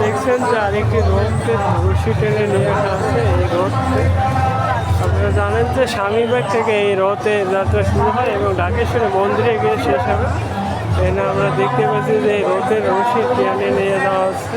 দেখছেন যে আরেকটি রোডকে রশি টেনে নিয়ে আসা এই রোডকে আপনারা জানেন যে স্বামীবাগ থেকে এই রথে যাত্রা শুরু হয় এবং ঢাকেশ্বরী মন্দিরে গিয়ে শেষ হবে। এখানে আমরা দেখতে পাচ্ছি যে এই রথের রশি টেনে নিয়ে যাওয়া হচ্ছে।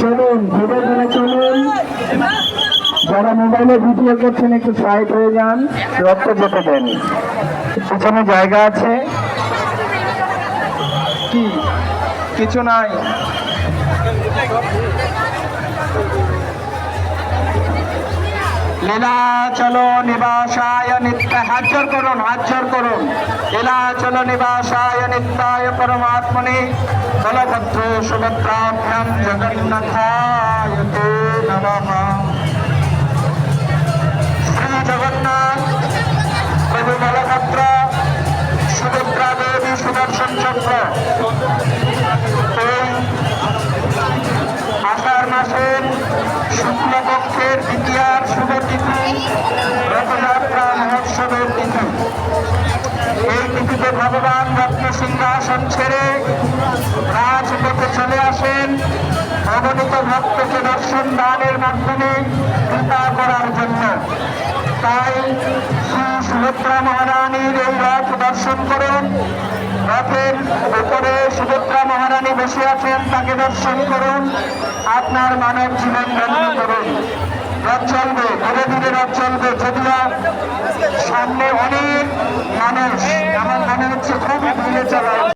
চলুন ধীরে ধীরে চলুন। যারা মোবাইলে ভিডিও করছেন একটু সাইড হয়ে যান, রক্ত যেতে দেন। পিছনে জায়গা আছে? কি? কিছু নাই? লীলাচল নিবাসায় নিত্য হাত জোর করুন, হাত জোর করুন। লীলাচল নিবাসায় নিত্যায় পরমাত্মনে। বলভদ্র সুভদ্রাভ্যাম জগন্নাথায়। জগন্নাথ মাসের শুক্লপক্ষের দ্বিতীয়ার শুভ তিথি রথযাত্রা মহোৎসবের তিথি। এই তিথিতে ভগবান রত্ন সিংহাসন ছেড়ে রাজপথে চলে আসেন। অগণিত ভক্তকে দর্শন দানের মাধ্যমে কৃপা করার জন্য। তাই শ্রী সুভদ্রা মহারানীর এই রথ দর্শন করুন। রথের উপরে সুভদ্রা মহারানী বসে আছেন, তাকে দর্শন করুন। আপনার মানব জীবন বন্ধ করুন। রথ চলবে, ধীরে ধীরে রথ চলবে। যদিও সামনে অনেক মানুষ, আমার মনে হচ্ছে খুবই ভিড়ে চলা